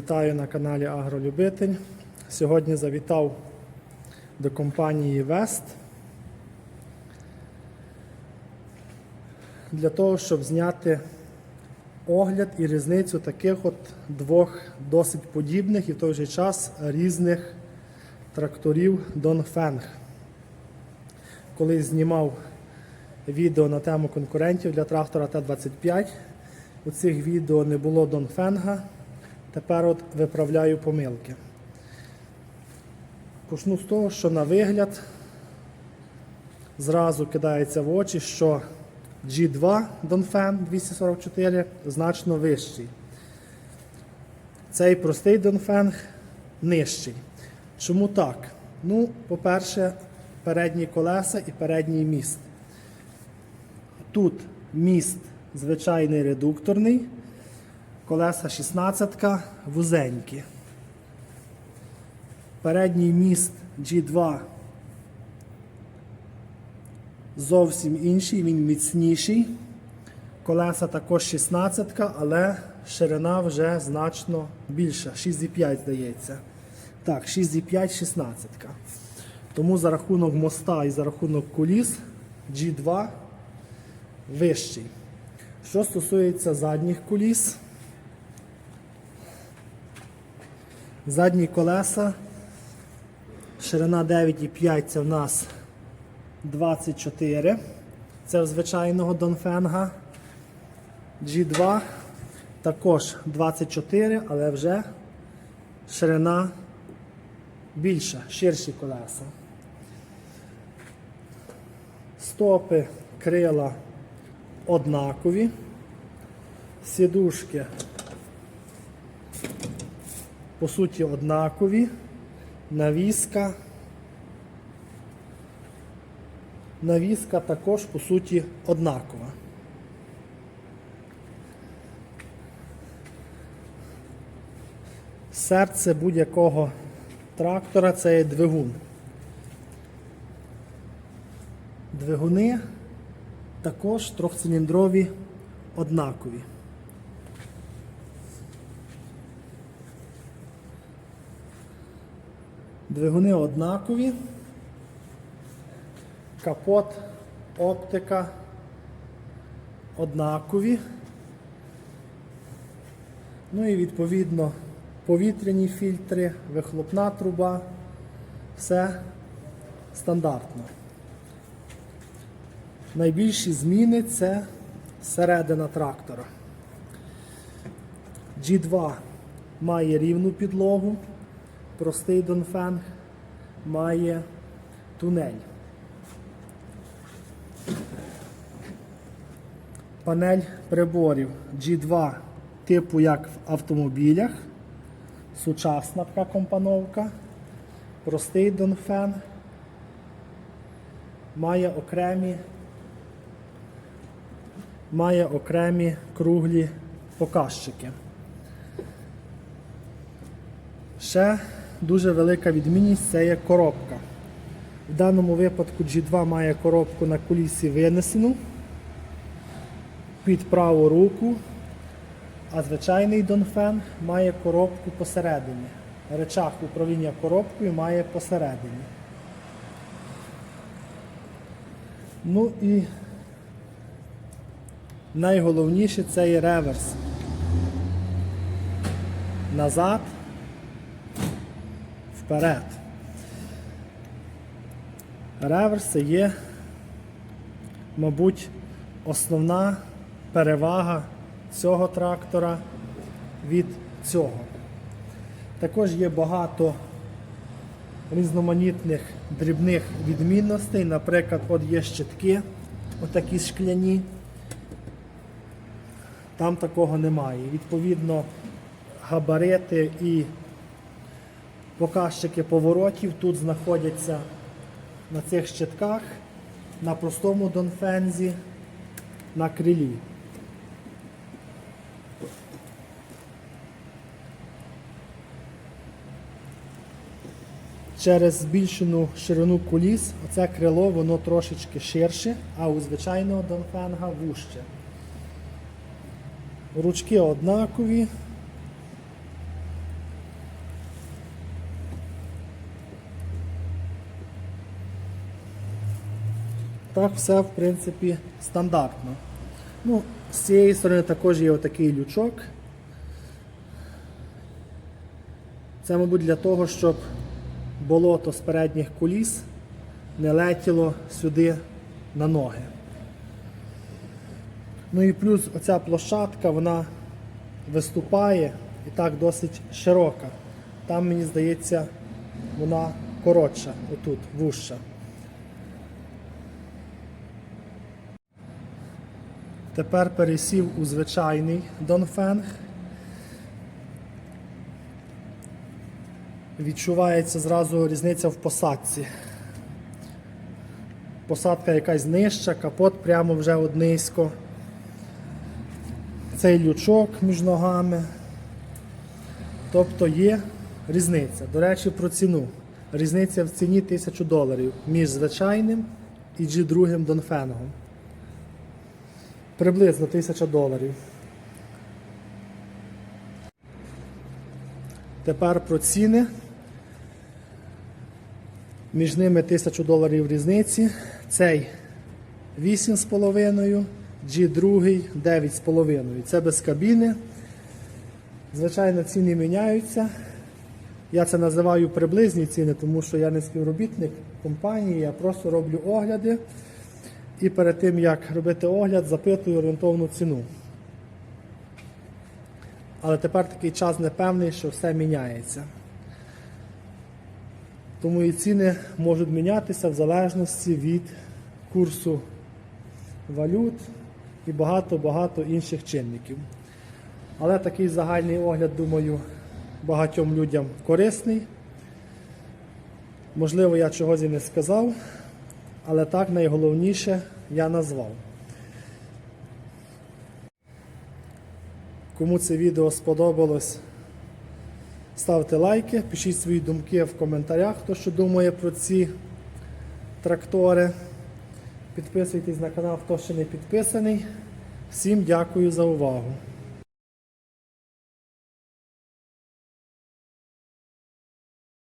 Вітаю на каналі Агролюбитель. Сьогодні завітав до компанії Вест для того, щоб зняти огляд і різницю таких от двох досить подібних і в той же час різних тракторів Донфенг. Коли знімав відео на тему конкурентів для трактора Т-25, у цих відео не було Донфенга. Тепер от виправляю помилки. Почну з того, що на вигляд зразу кидається в очі, що G2 Донфен 244 значно вищий. Цей простий Донфенг нижчий. Чому так? Ну, по-перше, передні колеса і передній міст. Тут міст звичайний редукторний, колеса 16 вузенькі. Передній міст G2 зовсім інший, він міцніший. Колеса також 16, але ширина вже значно більша. 6,5 здається. Так, 6,5, 16. Тому за рахунок моста і за рахунок коліс G2 вищий. Що стосується задніх коліс, задні колеса, ширина 9,5 це в нас 24. Це в звичайного Донфенга. G2 також 24, але вже ширина більша, ширші колеса. Стопи крила однакові. Сідушки по суті однакові. Навіска. Навіска також по суті однакова. Серце будь-якого трактора це є двигун. Двигуни також трьохциліндрові однакові. Двигуни однакові. Капот, оптика однакові. Ну і відповідно повітряні фільтри, вихлопна труба. Все стандартно. Найбільші зміни це середина трактора. G2 має рівну підлогу, простий Донфенг має тунель. Панель приборів G2 типу як в автомобілях. Сучасна така компоновка. Простий Донфен має окремі має окремі круглі показчики. Ще дуже велика відмінність це є коробка. В даному випадку G2 має коробку на колісі винесену під праву руку, а звичайний Донфен має коробку посередині. Речах управління коробкою має посередині. Ну і найголовніше це є реверс. Назад, вперед. Реверс це є, мабуть, основна перевага цього трактора від цього. Також є багато різноманітних дрібних відмінностей. Наприклад, от є щитки, отакі шкляні. Там такого немає. Відповідно, габарити і показчики поворотів тут знаходяться на цих щитках, на простому донфензі, на крилі. Через збільшену ширину коліс оце крило воно трошечки ширше, а у звичайного донфенга вужче. Ручки однакові. Так все, в принципі, стандартно. Ну, з цієї сторони також є отакий лючок. Це, мабуть, для того, щоб болото з передніх куліс не летіло сюди на ноги. Ну і плюс оця площадка, вона виступає і так досить широка. Там, мені здається, вона коротша, отут, вужча. Тепер пересів у звичайний Донфенг. Відчувається зразу різниця в посадці. Посадка якась нижча, капот прямо вже от низько. Цей лючок між ногами. Тобто є різниця. До речі, про ціну. Різниця в ціні 1000 доларів між звичайним і G2 Донфенгом. Приблизно 1000 доларів. Тепер про ціни. Між ними 1000 доларів різниці. Цей 8,5, G2 9,5. Це без кабіни. Звичайно, ціни міняються. Я це називаю приблизні ціни, тому що я не співробітник компанії, я просто роблю огляди. І перед тим, як робити огляд, запитую орієнтовну ціну. Але тепер такий час непевний, що все міняється. Тому і ціни можуть мінятися в залежності від курсу валют і багато-багато інших чинників. Але такий загальний огляд, думаю, багатьом людям корисний. Можливо, я чогось і не сказав, але так найголовніше я назвав. Кому це відео сподобалось, ставте лайки, пишіть свої думки в коментарях, хто що думає про ці трактори. Підписуйтесь на канал, хто ще не підписаний. Всім дякую за увагу.